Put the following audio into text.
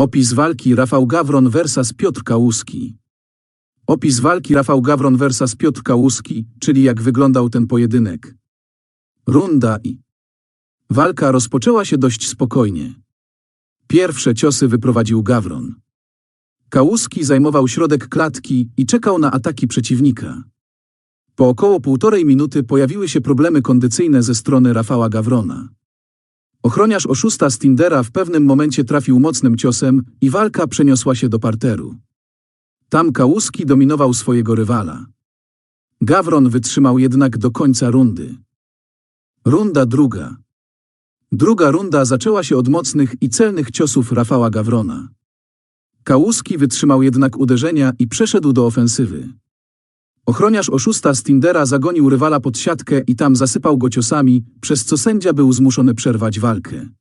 Opis walki Rafał Gawron vs Piotr Kałuski. Opis walki Rafał Gawron vs Piotr Kałuski, czyli jak wyglądał ten pojedynek. Runda i walka rozpoczęła się dość spokojnie. Pierwsze ciosy wyprowadził Gawron. Kałuski zajmował środek klatki i czekał na ataki przeciwnika. Po około półtorej minuty pojawiły się problemy kondycyjne ze strony Rafała Gawrona. Ochroniarz oszusta z Tindera w pewnym momencie trafił mocnym ciosem i walka przeniosła się do parteru. Tam Kałuski dominował swojego rywala. Gawron wytrzymał jednak do końca rundy. Runda druga. Druga runda zaczęła się od mocnych i celnych ciosów Rafała Gawrona. Kałuski wytrzymał jednak uderzenia i przeszedł do ofensywy. Ochroniarz oszusta z Tindera zagonił rywala pod siatkę i tam zasypał go ciosami, przez co sędzia był zmuszony przerwać walkę.